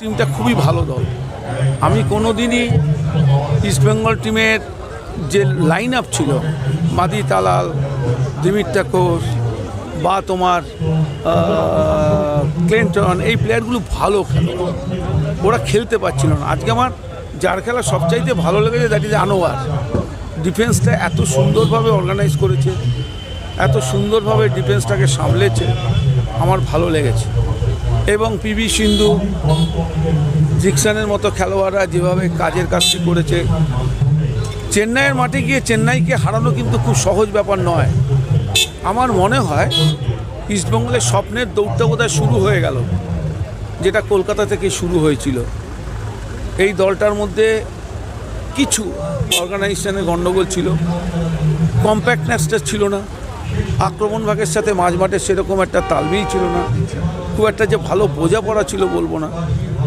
টিমটা খুবই ভালো দল। আমি কোনো দিনই ইস্টবেঙ্গল টিমের যে লাইন আপ ছিল, মাদি তালাল দিমিত্রা কোষ বা তোমার ক্লেন্টন এই প্লেয়ারগুলো ভালো খেলে। ওরা খেলতে পারছিল না। আজকে আমার যার খেলা সবচাইতে ভালো লেগেছে দ্যাট ইজ আনোয়ার। ডিফেন্সটা এত সুন্দরভাবে অর্গানাইজ করেছে, এত সুন্দরভাবে ডিফেন্সটাকে সামলেছে, আমার ভালো লেগেছে। এবং পিভি সিন্ধু, জিকসানের মতো খেলোয়াড়রা যেভাবে কাজের কাজটি করেছে, চেন্নাইয়ের মাঠে গিয়ে চেন্নাইকে হারানো কিন্তু খুব সহজ ব্যাপার নয়। আমার মনে হয় ইস্টবেঙ্গলের স্বপ্নের দৌড়টা বোধহয় শুরু হয়ে গেল, যেটা কলকাতা থেকে শুরু হয়েছিল। এই দলটার মধ্যে কিছু অর্গানাইজেশনের গণ্ডগোল ছিল কম্প্যাক্টনেসটা ছিল না আক্রমণ ভাগের সাথে মাঝ মাঠে সেরকম একটা তালমিল ছিল না। খুব একটা যে ভালো বোঝাপড়া ছিল বলব না।